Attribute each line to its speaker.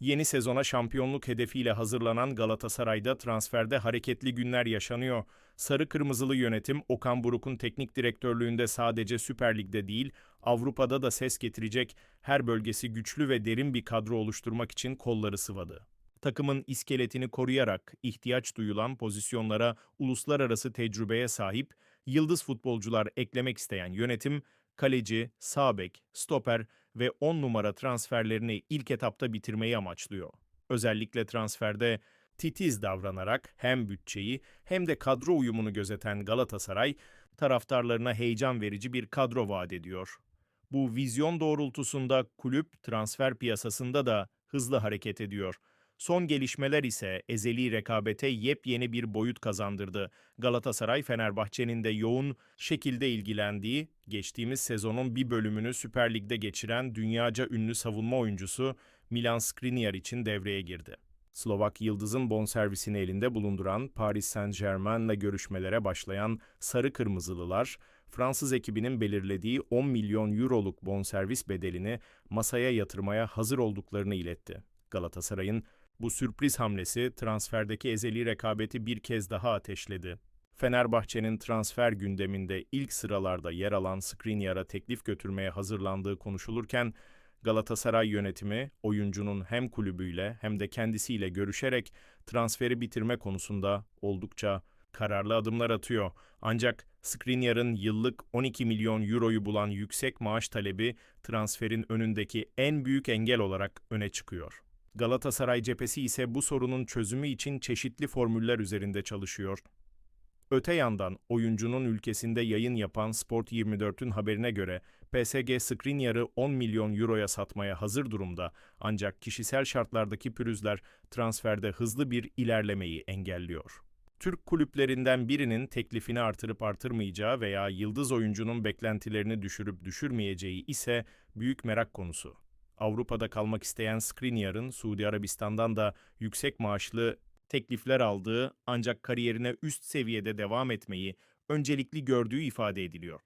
Speaker 1: Yeni sezona şampiyonluk hedefiyle hazırlanan Galatasaray'da transferde hareketli günler yaşanıyor. Sarı Kırmızılı yönetim Okan Buruk'un teknik direktörlüğünde sadece Süper Lig'de değil, Avrupa'da da ses getirecek her bölgesi güçlü ve derin bir kadro oluşturmak için kolları sıvadı. Takımın iskeletini koruyarak ihtiyaç duyulan pozisyonlara uluslararası tecrübeye sahip yıldız futbolcular eklemek isteyen yönetim, kaleci, sağ bek, stoper ve 10 numara transferlerini ilk etapta bitirmeyi amaçlıyor. Özellikle transferde titiz davranarak hem bütçeyi hem de kadro uyumunu gözeten Galatasaray, taraftarlarına heyecan verici bir kadro vaat ediyor. Bu vizyon doğrultusunda kulüp transfer piyasasında da hızlı hareket ediyor. Son gelişmeler ise ezeli rekabete yepyeni bir boyut kazandırdı. Galatasaray Fenerbahçe'nin de yoğun şekilde ilgilendiği, geçtiğimiz sezonun bir bölümünü Süper Lig'de geçiren dünyaca ünlü savunma oyuncusu Milan Skriniar için devreye girdi. Slovak Yıldız'ın bonservisini elinde bulunduran Paris Saint-Germain'le görüşmelere başlayan Sarı Kırmızılılar, Fransız ekibinin belirlediği 10 milyon euroluk bonservis bedelini masaya yatırmaya hazır olduklarını iletti. Galatasaray'ın bu sürpriz hamlesi transferdeki ezeli rekabeti bir kez daha ateşledi. Fenerbahçe'nin transfer gündeminde ilk sıralarda yer alan Skriniar'a teklif götürmeye hazırlandığı konuşulurken, Galatasaray yönetimi oyuncunun hem kulübüyle hem de kendisiyle görüşerek transferi bitirme konusunda oldukça kararlı adımlar atıyor. Ancak Skriniar'ın yıllık 12 milyon euroyu bulan yüksek maaş talebi transferin önündeki en büyük engel olarak öne çıkıyor. Galatasaray cephesi ise bu sorunun çözümü için çeşitli formüller üzerinde çalışıyor. Öte yandan oyuncunun ülkesinde yayın yapan Sport 24'ün haberine göre PSG Skriniar'ı 10 milyon euroya satmaya hazır durumda ancak kişisel şartlardaki pürüzler transferde hızlı bir ilerlemeyi engelliyor. Türk kulüplerinden birinin teklifini artırıp artırmayacağı veya yıldız oyuncunun beklentilerini düşürüp düşürmeyeceği ise büyük merak konusu. Avrupa'da kalmak isteyen Skriniar'ın Suudi Arabistan'dan da yüksek maaşlı teklifler aldığı ancak kariyerine üst seviyede devam etmeyi öncelikli gördüğü ifade ediliyor.